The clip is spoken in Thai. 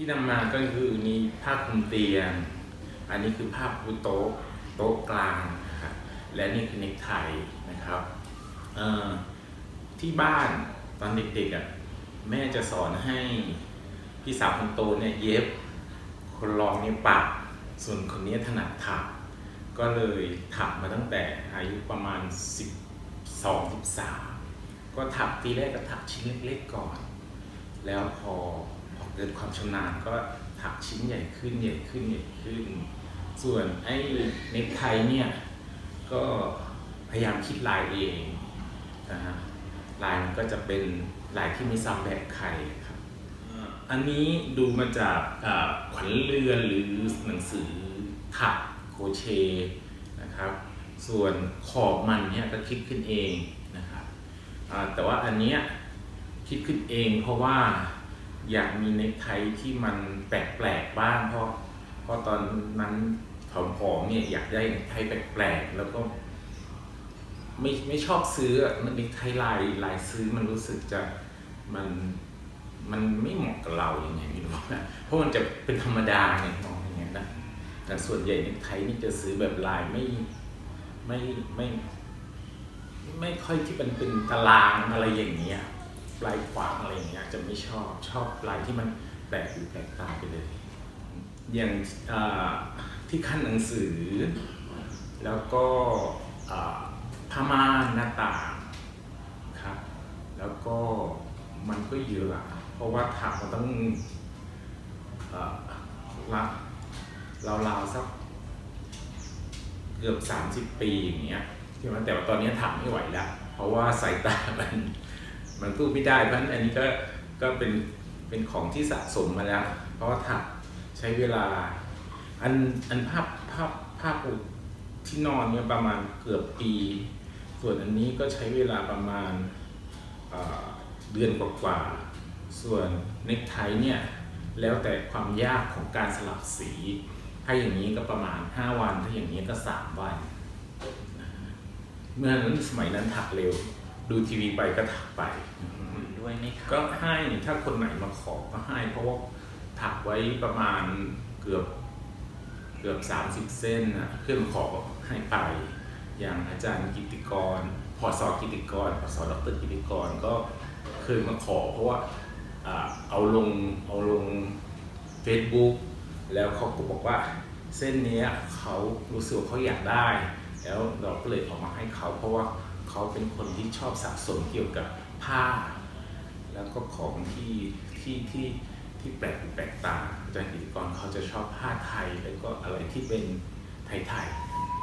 ที่นำมาก็คือมีผ้าคลุมเตียง อันนี้คือผ้าปูโต๊ะโต๊ะกลางนะครับและนี่คือเนกไทนะครับที่บ้านตอนเด็กๆอะแม่จะสอนให้พี่สาวคนโตเนี่ยเย็บ คนรองเนี่ยปักส่วนคนนี้ถนัดถัก ก็เลยถักมาตั้งแต่อายุประมาณ 12 13 ก็ถักทีแรกก็ถักชิ้นเล็กๆก่อน แล้วพอ เกิดความชำนาญก็ถักชิ้นใหญ่ขึ้นใหญ่ขึ้นใหญ่ขึ้น ส่วนไอ้เนคไทเนี่ยก็พยายามคิดลายเองนะฮะลายมันก็จะเป็นลายที่ไม่ซ้ำแบบใครครับอันนี้ดูมาจากขวัญเรือนหรือหนังสือถักโคเชนะครับ ส่วนขอบมันเนี่ยก็คิดขึ้นเองนะครับแต่ว่าอันเนี้ยคิดขึ้นเองเพราะว่า อยากมีเนคไทที่มันแปลกๆบ้างเพราะเพราะตอนนั้นผอมๆเนี่ยอยากได้เนคไทแปลกๆแล้วก็ ไม่ไม่ชอบซื้ออะมันเนคไทลายลายซื้อมันรู้สึกจะมันมันไม่เหมาะกับเราอย่างไงไม่รู้นะเพราะมันจะเป็นธรรมดาไงมองอย่างเงี้ยนะแต่ส่วนใหญ่เนคไทนี่จะซื้อแบบลายไม่ไม่ไม่ ไม่ค่อยที่มันเป็นตารางอะไรอย่างเงี้ย ลายขวางอะไรอย่างเงี้ยจะไม่ชอบชอบลายที่มันแปลกหูแปลกตาไปเลย อย่างที่ขั้นหนังสือ แล้วก็ผ้าม่านหน้าต่างครับ แล้วก็มันก็เยอะเพราะว่าถักมันต้องเอ่อละราวๆสักเกือบ 30 ปีอย่างเงี้ยใช่ไหมแต่ว่าตอนนี้ถักไม่ไหวแล้ว เพราะว่าสายตามัน มันสู้ไม่ได้เพราะฉะนั้นอันนี้ก็ก็เป็นเป็นของที่สะสมมาแล้ว เพราะว่าถักใช้เวลา อันอันภาพภาพภาพที่นอนเนี่ยประมาณเกือบปี ส่วนอันนี้ก็ใช้เวลาประมาณเอ่อเดือนกว่าๆส่วนเนคไทเนี่ยแล้วแต่ความยากของการสลับสี ถ้าอย่างนี้ก็ประมาณ 5 วัน ถ้าอย่างนี้ก็ 3 วัน เมื่อนั้นสมัยนั้นถักเร็ว ดูทีวีไปก็ถักไป ด้วยไหมครับก็ให้ถ้าคนไหนมาขอก็ให้ เพราะว่าถักไว้ประมาณเกือบเกือบ30เส้นนะเพื่อนขอให้ไป อย่างอาจารย์กิติกรพอสอกิติกรพอสอดรกิติกรก็เคยมาขอ เพราะว่าอ่าเอาลงเอาลง Facebook แล้วเขาก็บอกว่าเส้นเนี้ยเขารู้สึกว่าเขาอยากได้ แล้วเราก็เลยเออกมาให้เขาเพราะว่า เขาเป็นคนที่ชอบสะสมเกี่ยวกับผ้า แล้วก็ของที่ที่ที่ที่แปลกแปลกตาอาจารย์กิติกรเขาจะชอบผ้าไทย แล้วก็อะไรที่เป็นไทยๆ